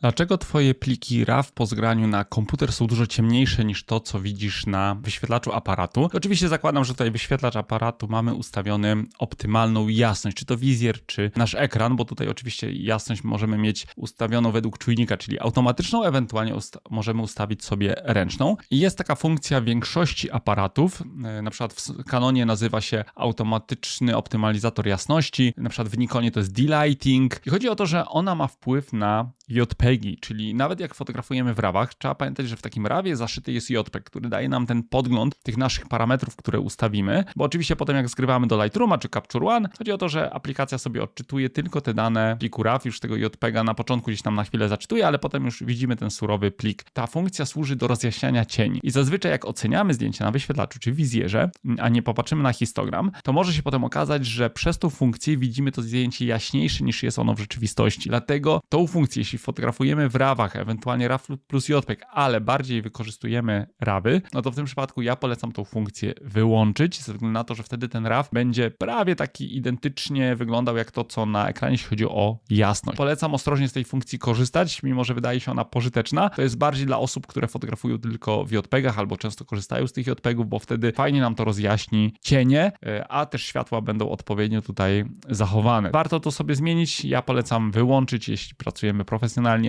Dlaczego Twoje pliki RAW po zgraniu na komputer są dużo ciemniejsze niż to, co widzisz na wyświetlaczu aparatu? Oczywiście zakładam, że tutaj wyświetlacz aparatu mamy ustawiony optymalną jasność, czy to wizjer, czy nasz ekran, bo tutaj oczywiście jasność możemy mieć ustawioną według czujnika, czyli automatyczną, ewentualnie ust możemy ustawić sobie ręczną. I jest taka funkcja większości aparatów, e, na przykład w Canonie nazywa się automatyczny optymalizator jasności, na przykład w Nikonie to jest delighting. I chodzi o to, że ona ma wpływ na JPEGi, czyli nawet jak fotografujemy w rawach, trzeba pamiętać, że w takim rawie zaszyty jest JPEG, który daje nam ten podgląd tych naszych parametrów, które ustawimy, bo oczywiście potem jak zgrywamy do Lightrooma czy Capture One, chodzi o to, że aplikacja sobie odczytuje tylko te dane pliku RAW, już tego JPEGa na początku gdzieś tam na chwilę zaczytuje, ale potem już widzimy ten surowy plik. Ta funkcja służy do rozjaśniania cieni i zazwyczaj jak oceniamy zdjęcie na wyświetlaczu czy wizjerze, a nie popatrzymy na histogram, to może się potem okazać, że przez tą funkcję widzimy to zdjęcie jaśniejsze niż jest ono w rzeczywistości. Dlatego tą funkcję, jeśli fotografujemy w rawach, ewentualnie RAW plus JPEG, ale bardziej wykorzystujemy rawy, no to w tym przypadku ja polecam tą funkcję wyłączyć, ze względu na to, że wtedy ten RAW będzie prawie taki identycznie wyglądał jak to, co na ekranie, jeśli chodzi o jasność. Polecam ostrożnie z tej funkcji korzystać, mimo że wydaje się ona pożyteczna. To jest bardziej dla osób, które fotografują tylko w JPEGach albo często korzystają z tych JPEGów, bo wtedy fajnie nam to rozjaśni cienie, e, a też światła będą odpowiednio tutaj zachowane. Warto to sobie zmienić. Ja polecam wyłączyć, jeśli pracujemy profesjonalnie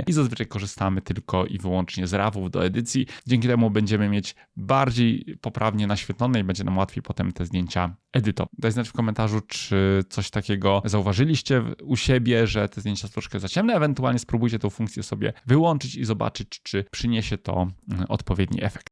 i zazwyczaj korzystamy tylko i wyłącznie z RAWów do edycji. Dzięki temu będziemy mieć bardziej poprawnie naświetlone i będzie nam łatwiej potem te zdjęcia edytować. Daj znać w komentarzu, czy coś takiego zauważyliście u siebie, że te zdjęcia są troszkę za ciemne. Ewentualnie spróbujcie tą funkcję sobie wyłączyć i zobaczyć, czy przyniesie to mm, odpowiedni efekt.